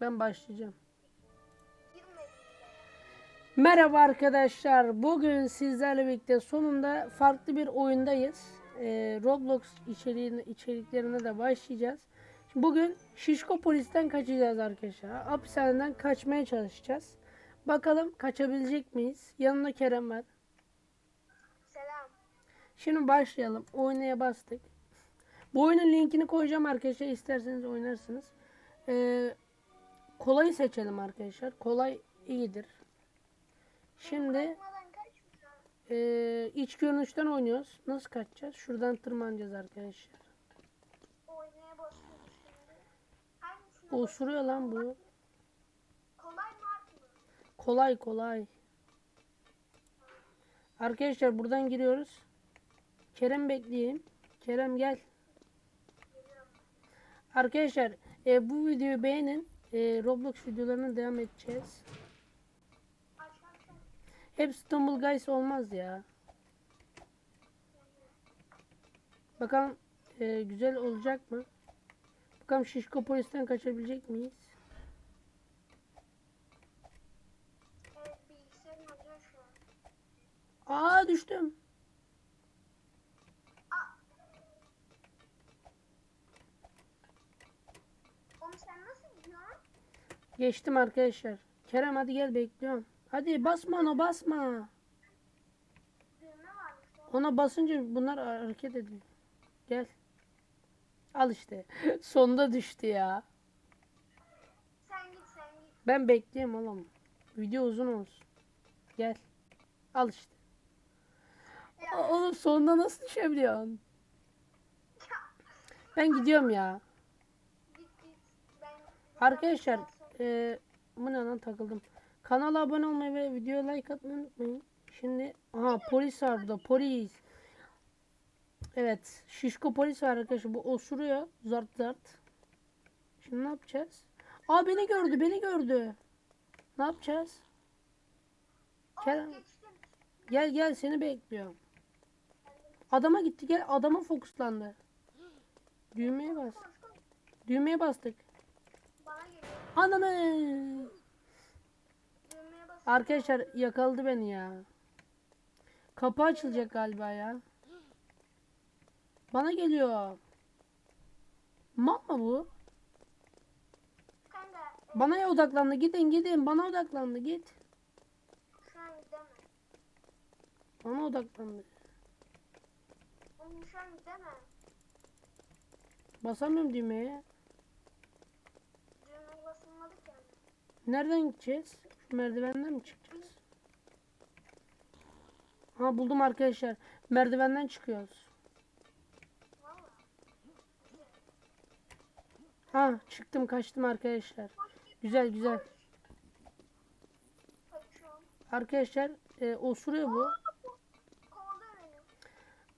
Ben başlayacağım. Merhaba arkadaşlar. Bugün sizlerle birlikte sonunda farklı bir oyundayız. Ee, Roblox içeriğine, içeriklerine de başlayacağız. Şimdi bugün Şişko polisten kaçacağız arkadaşlar. Hapishaneden kaçmaya çalışacağız. Bakalım kaçabilecek miyiz? Yanında Kerem var. Selam. Şimdi başlayalım. Oynaya bastık. Bu oyunun linkini koyacağım arkadaşlar. İsterseniz oynarsınız. Ee, kolayı seçelim arkadaşlar. Kolay iyidir. Şimdi ee, iç görünüşten oynuyoruz. Nasıl kaçacağız? Şuradan tırmanacağız arkadaşlar. Osuruyor lan bu. Kolay kolay. Arkadaşlar buradan giriyoruz. Kerem bekleyeyim. Kerem gel. Arkadaşlar e, bu videoyu beğenin. E, Roblox videolarına devam edeceğiz. Hep Stumble Guys olmaz ya. Bakalım e, güzel olacak mı? Bakalım Şişko polisten kaçabilecek miyiz? Aa düştüm. Oğlum sen nasıl gidiyorsun? Geçtim arkadaşlar. Kerem hadi gel bekliyorum. Hadi basma ona basma. Ona basınca bunlar hareket ediyor. Gel. Al işte. Sonda düştü ya. Sen git sen git. Ben bekleyeyim oğlum. Video uzun olsun. Gel. Al işte. Ya. Oğlum sonunda nasıl düşebiliyorsun? Ben gidiyorum ya. Git git. Ben Arkadaşlar e, bu ne lan takıldım. Kanala abone olmayı ve videoya like atmayı unutmayın. Şimdi aha polis var burada polis. Evet şişko polis var arkadaşlar bu osuruyor zart zart. Şimdi ne yapacağız? Aa beni gördü beni gördü. Ne yapacağız? Kerem gel gel seni bekliyorum. Adama gitti gel adama fokuslandı. Düğmeye bas. Düğmeye bastık. Ananı. Arkadaşlar yakaladı beni ya. Kapı açılacak galiba ya. Bana geliyor. Mal mı bu? Kanka Bana odaklandı. Gidin gidin. Bana odaklandı. Git. şu an gidemem. Bana odaklandı. Oğlum şu an gidemem. Basamıyorum. Düğmeye basılmadık yani. Nereden gideceğiz? Şu merdivenden mi çıkacağız? Ha buldum arkadaşlar. Merdivenden çıkıyoruz. Ha çıktım kaçtım arkadaşlar. Güzel güzel. Arkadaşlar e, osuruyor bu.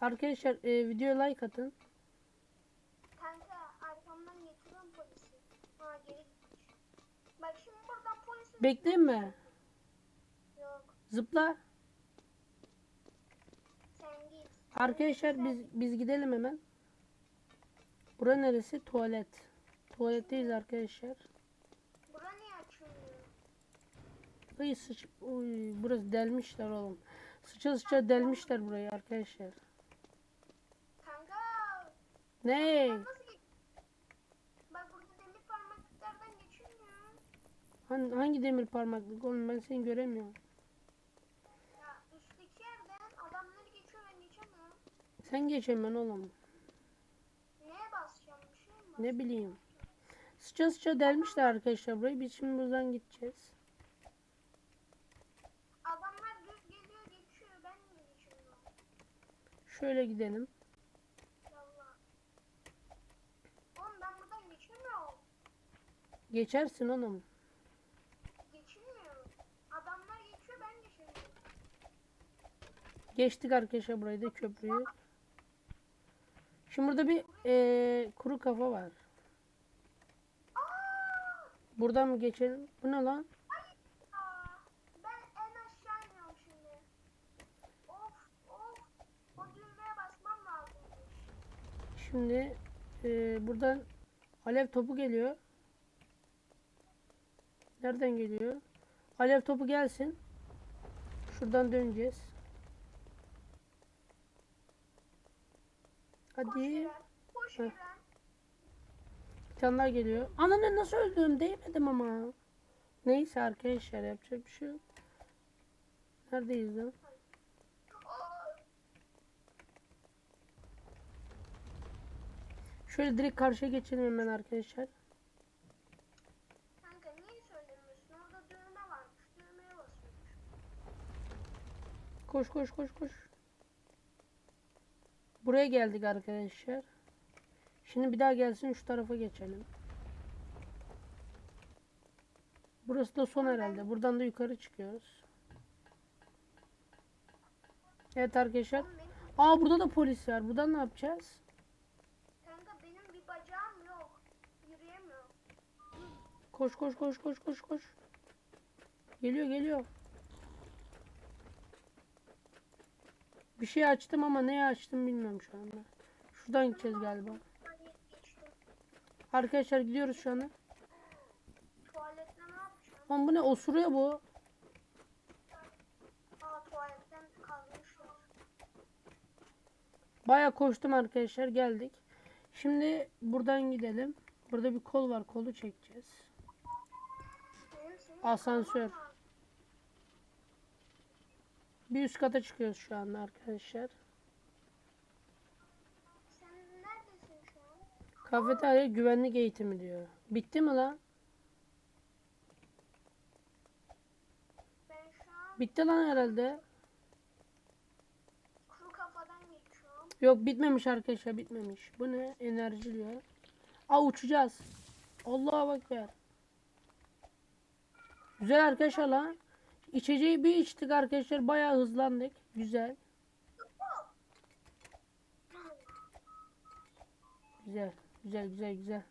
Arkadaşlar e, videoya like atın. Bak şimdi buradan polisi... Bekleyeyim mi? Yok Zıpla. sen git. Arkadaşlar biz biz gidelim hemen. Bura neresi? Tuvalet. Tuvaletteyiz arkadaşlar. Bura niye açılmıyor? Ay sıç Uy, burası delmişler oğlum. Sıça sıça delmişler burayı arkadaşlar. Kanka Ne? ben nasıl git? Bak burada demir parmaklıklardan geçilmiyor. Hangi, hangi demir parmaklık oğlum ben seni göremiyorum. Ya üstteki yerden adamları geçiyor ben geçemiyorum. Sen geçemiyorsun oğlum. Neye basacağım bir şey mi? Ne bileyim. Sıça sıça delmişler arkadaşlar burayı. Biz şimdi buradan gideceğiz. Adamlar düz geliyor geçiyor ben niye geçemiyorum? Şöyle gidelim. Oğlum ben buradan geçemiyorum. Geçersin oğlum. Geçilmiyorum. Adamlar geçiyor ben geçemiyorum. Geçtik arkadaşlar burayı da köprüyü. Şimdi burada bir eee, kuru kafa var. Buradan mı geçelim? Bu ne lan? Şimdi. Eee, buradan alev topu geliyor. Nereden geliyor? Alev topu gelsin. Şuradan döneceğiz. Koş Hadi. Koş. Eren. Daha geliyor. Ananı nasıl öldüm? Değmedim ama. Neyse arkadaşlar yapacak bir şey yok. Neredeyiz lan? Şöyle direkt karşıya geçelim hemen arkadaşlar. Kanka niye söylemiyorsun? Orada düğme varmış. Düğmeye basıyormuş. Koş koş koş koş. Buraya geldik arkadaşlar. Şimdi bir daha gelsin şu tarafa geçelim. Burası da son herhalde. Buradan da yukarı çıkıyoruz. Evet arkadaşlar. Aa burada da polis var. Buradan ne yapacağız? kanka benim bir bacağım yok. Yürüyemiyorum. Koş koş koş koş koş koş. Geliyor geliyor. Bir şey açtım ama neyi açtım bilmiyorum şu anda. Şuradan gideceğiz galiba. Arkadaşlar gidiyoruz şu anda. Ne? Lan bu ne osuruyor bu. Baya koştum arkadaşlar geldik. Şimdi buradan gidelim. Burada bir kol var kolu çekeceğiz. Asansör. Bir üst kata çıkıyoruz şu anda arkadaşlar. Sen? Kafeterya güvenlik eğitimi diyor. Bitti mi lan? Bitti lan herhalde. kuru kafadan geçiyorum. Yok bitmemiş arkadaşlar bitmemiş. Bu ne? Enerji diyor. Aa uçacağız. Allah'a bak be. Güzel arkadaşlar lan. İçeceği bir içtik arkadaşlar. Bayağı hızlandık. Güzel. Güzel. Güzel güzel güzel.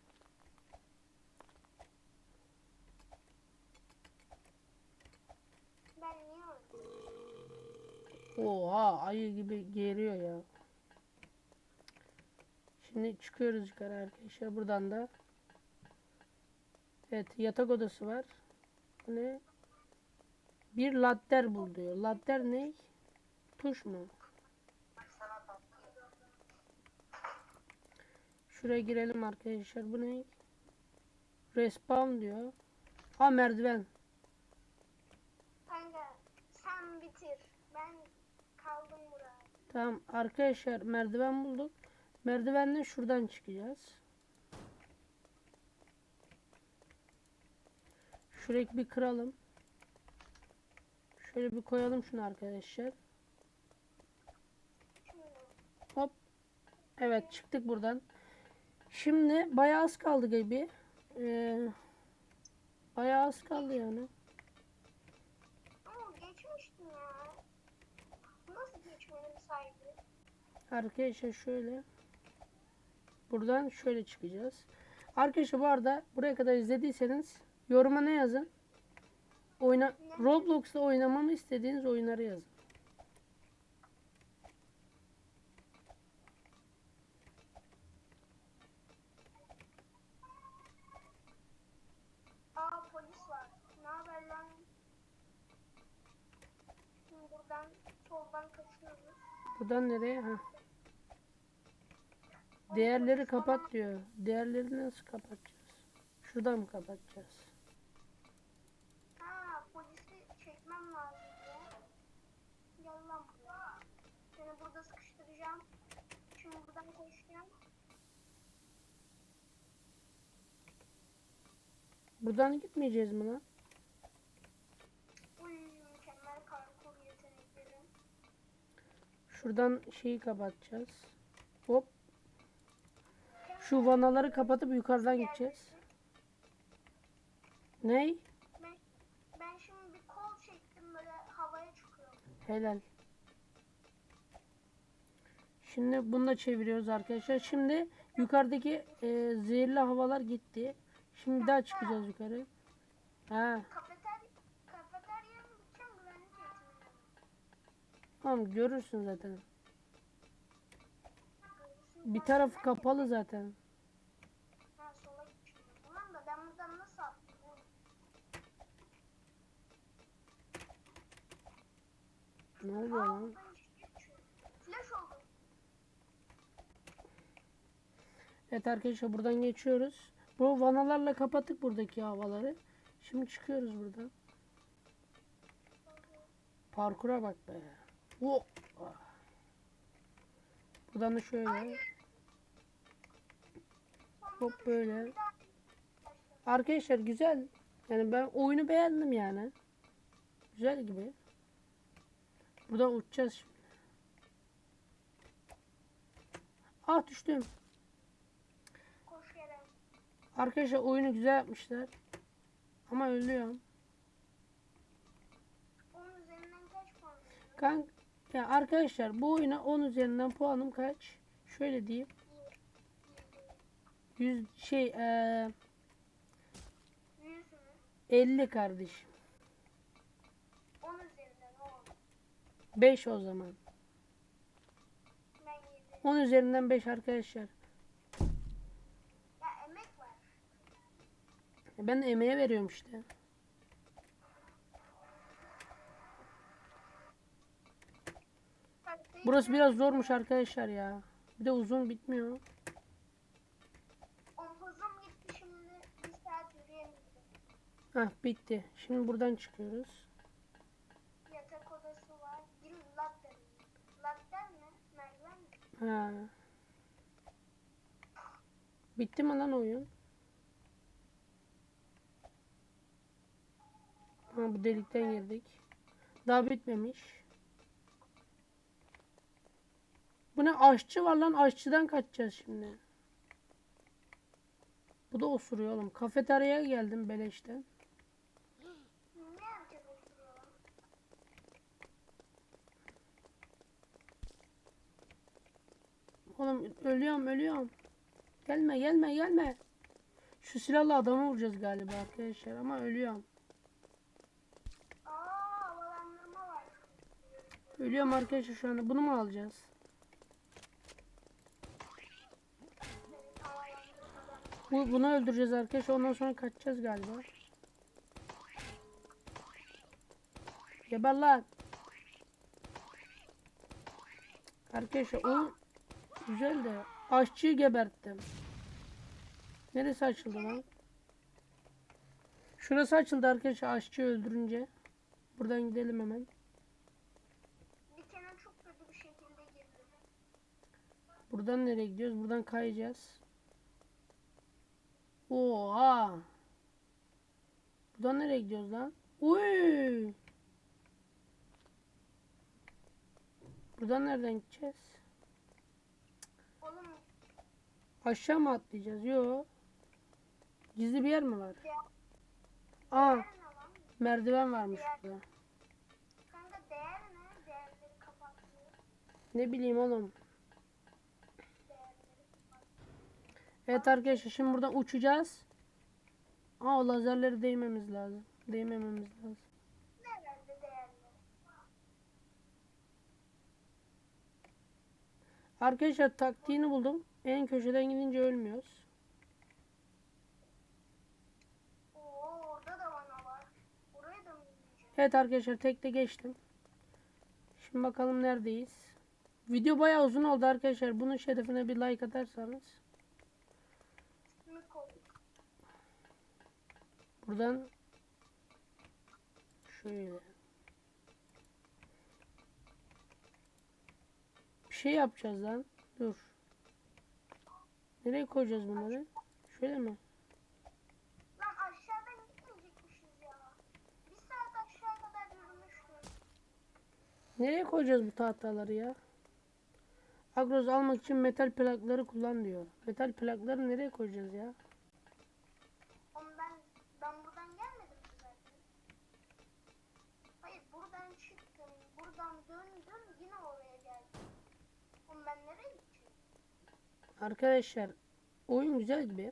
Oha ayı gibi geriyor ya. Şimdi çıkıyoruz yukarı arkadaşlar. Buradan da. Evet yatak odası var. Bu ne? Bir ladder bul diyor. Ladder ne? Tuş mu? Şuraya girelim arkadaşlar. Bu ne? Respawn diyor. Ha merdiven. Kanka sen bitir. Ben kaldım buraya. Tamam arkadaşlar merdiven bulduk. Merdivenle şuradan çıkacağız. Şurayı bir kıralım. Şöyle bir koyalım şunu arkadaşlar. Hop. Evet çıktık buradan. Şimdi bayağı az kaldı gibi. Ee, bayağı az kaldı yani. ama geçmiştim ya. Nasıl geçmedim sahibi? Arkadaşlar şöyle. Buradan şöyle çıkacağız. Arkadaşlar bu arada buraya kadar izlediyseniz yoruma ne yazın? Oyna Roblox'ta oynamamı istediğiniz oyunları yazın. Aa polis var. Ne haber lan? Şimdi buradan soldan kaçıyoruz. Buradan nereye? Ha. Değerleri kapat diyor. Değerleri nasıl kapatacağız? Şuradan mı kapatacağız? Ha polisi çekmem lazım ya. Gel lan buraya. Seni burada sıkıştıracağım. Şimdi buradan koşacağım. Buradan gitmeyeceğiz mi lan? Şuradan şeyi kapatacağız. Hop. Şu vanaları kapatıp yukarıdan gideceğiz. Ney? Ben, ben şimdi bir kol çektim böyle havaya çıkıyorum. Helal. Şimdi bunu da çeviriyoruz arkadaşlar. Şimdi yukarıdaki e, zehirli havalar gitti. Şimdi daha çıkacağız yukarı. Ha. Tamam görürsün zaten. Bir tarafı kapalı zaten. Ne oluyor lan? Evet arkadaşlar buradan geçiyoruz. Bu vanalarla kapattık buradaki havaları. Şimdi çıkıyoruz buradan. Parkura bak be. O. Buradan da şöyle. Hop böyle. Arkadaşlar güzel. Yani ben oyunu beğendim yani. Güzel gibi. Buradan uçacağız şimdi. Ah düştüm. Arkadaşlar oyunu güzel yapmışlar. Ama ölüyorum. Onun üzerinden kaç puan veriyor? Kank ya arkadaşlar bu oyuna 10 üzerinden puanım kaç? Şöyle diyeyim. 100 şey eee 100 mü? 50 kardeşim. 10 üzerinden 10. 5 o zaman. Ben 7. 10 üzerinden 5 arkadaşlar. Ya emek var. E, Ben de emeğe veriyorum işte. Burası biraz zormuş arkadaşlar ya. Bir de uzun bitmiyor. Omuzum gitti şimdi. Bir saat yürüyemedim. Hah bitti. Şimdi buradan çıkıyoruz. Yatak odası var. Bir latte. Latte mi? Merdiven mi? Ha. Bitti mi lan oyun? Ha bu delikten girdik. Daha bitmemiş. Bu ne aşçı var lan aşçıdan kaçacağız şimdi. Bu da osuruyor oğlum. Kafeteryaya geldim beleşten. Oğlum ölüyorum ölüyorum. Gelme gelme gelme. Şu silahla adamı vuracağız galiba arkadaşlar ama ölüyorum. Aa havalandırma var. Ölüyorum arkadaşlar şu anda. Bunu mu alacağız? Bu, bunu öldüreceğiz arkadaşlar. Ondan sonra kaçacağız galiba. Geber lan. Arkadaşlar o güzel de aşçıyı geberttim. Neresi açıldı lan? Şurası açıldı arkadaşlar aşçıyı öldürünce. Buradan gidelim hemen. Buradan nereye gidiyoruz? Buradan kayacağız. Oha! Buradan nereye gidiyoruz lan? Uy! Buradan nereden gideceğiz? Oğlum Aşağı mı atlayacağız? Yo. Gizli bir yer mi var? değer, Aa, değer merdiven varmış burada. Kanka değer ne? Değerleri kapattı. Ne bileyim oğlum. Değerleri kapattı. Evet arkadaşlar şimdi buradan uçacağız. Aa lazerleri değmemiz lazım. Değmememiz lazım. Arkadaşlar taktiğini buldum. En köşeden gidince ölmüyoruz. Evet arkadaşlar tekte geçtim. Şimdi bakalım neredeyiz. Video bayağı uzun oldu arkadaşlar. Bunun şerefine bir like atarsanız. Buradan şöyle. Bir şey yapacağız lan. Dur. Nereye koyacağız bunları? Şöyle mi? Lan aşağıdan gitmeyecekmişiz ya. Bir saat aşağı kadar yürümüştüm. Nereye koyacağız bu tahtaları ya? Agroz almak için metal plakları kullan diyor. Metal plakları nereye koyacağız ya? Oğlum ben, ben buradan gelmedim mi zaten? Hayır buradan çıktım. Buradan döndüm. Yine oraya geldim. Oğlum ben nereye gideceğim? Arkadaşlar oyun güzel gibi.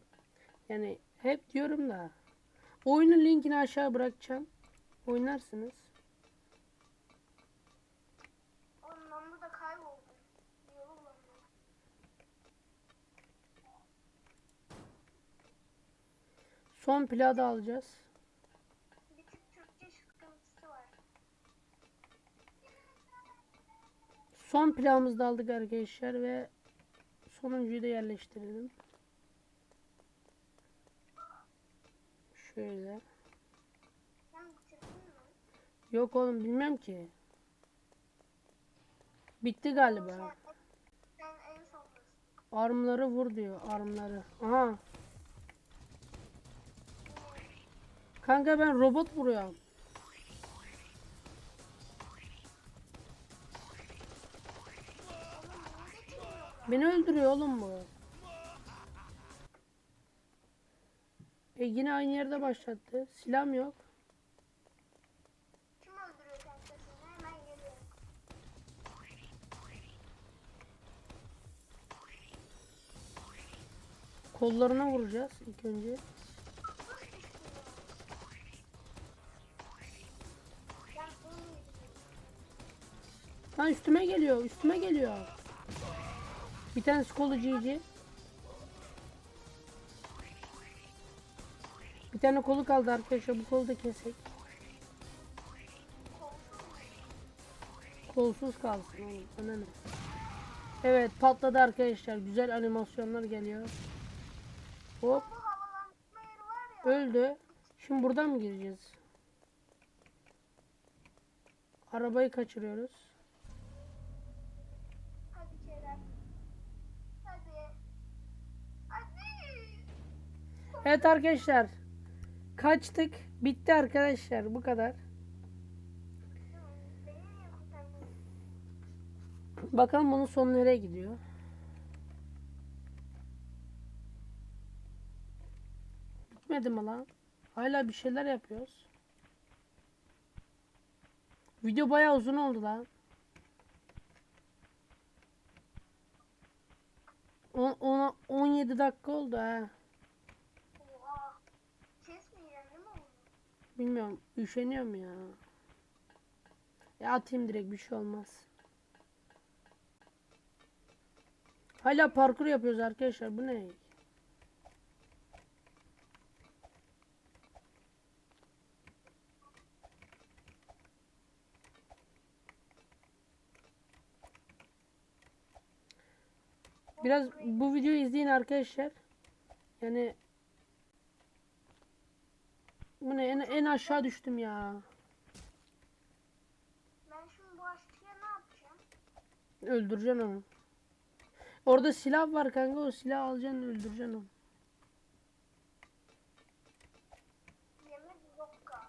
Yani hep diyorum da oyunun linkini aşağı bırakacağım. Oynarsınız. Oğlum ben burada kayboldum. Yolu bulamıyorum. Son plağı da alacağız. Bir tık Türkçe sıkıntısı var. Son planımızı da aldık arkadaşlar ve sonuncuyu da yerleştirelim. Şöyle. Yok oğlum bilmem ki. Bitti galiba. Armları vur diyor. Armları. Aha. Kanka ben robot vuruyorum. Beni öldürüyor oğlum bu. E yine aynı yerde başlattı. Silahım yok. Kim öldürüyor kanka seni? Hemen geliyorum. Kollarına vuracağız ilk önce. Lan üstüme geliyor, üstüme geliyor. Bir tane kolu. Bir tane kolu kaldı arkadaşlar. Bu kolu da kesek. Kolsuz kalsın ne? Evet patladı arkadaşlar. Güzel animasyonlar geliyor. Hop öldü. Şimdi buradan mı gireceğiz? Arabayı kaçırıyoruz. Hadi Kerem. Hadi. Hadi. Evet arkadaşlar. Kaçtık. Bitti arkadaşlar. Bu kadar. Bakalım bunun sonu nereye gidiyor. Bitmedi mi lan? Hala bir şeyler yapıyoruz. Video bayağı uzun oldu lan. On, ona 17 dakika oldu ha. Oha. Kesmeyeceğim değil mi onu? Bilmiyorum. Üşeniyorum ya. Ya atayım direkt bir şey olmaz. Hala parkur yapıyoruz arkadaşlar. Bu ne? Biraz bu videoyu izleyin arkadaşlar. Yani bu ne? En, aşağı düştüm ya. Ben şimdi bu aşçıya ne yapacağım? Öldüreceksin onu. Orada silah var kanka. O silahı alacaksın öldüreceksin onu. Yemek zokka.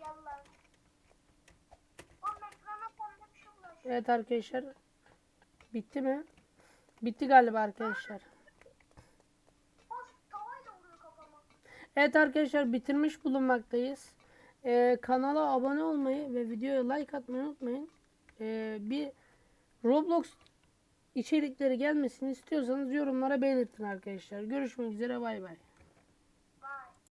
Yallah. Oğlum ekrana pembe bir şey ulaştı. Evet arkadaşlar. Bitti mi? Bitti galiba arkadaşlar. Evet arkadaşlar bitirmiş bulunmaktayız. Ee, kanala abone olmayı ve videoya like atmayı unutmayın. Ee, bir Roblox içerikleri gelmesini istiyorsanız yorumlara belirtin arkadaşlar. Görüşmek üzere bay bay.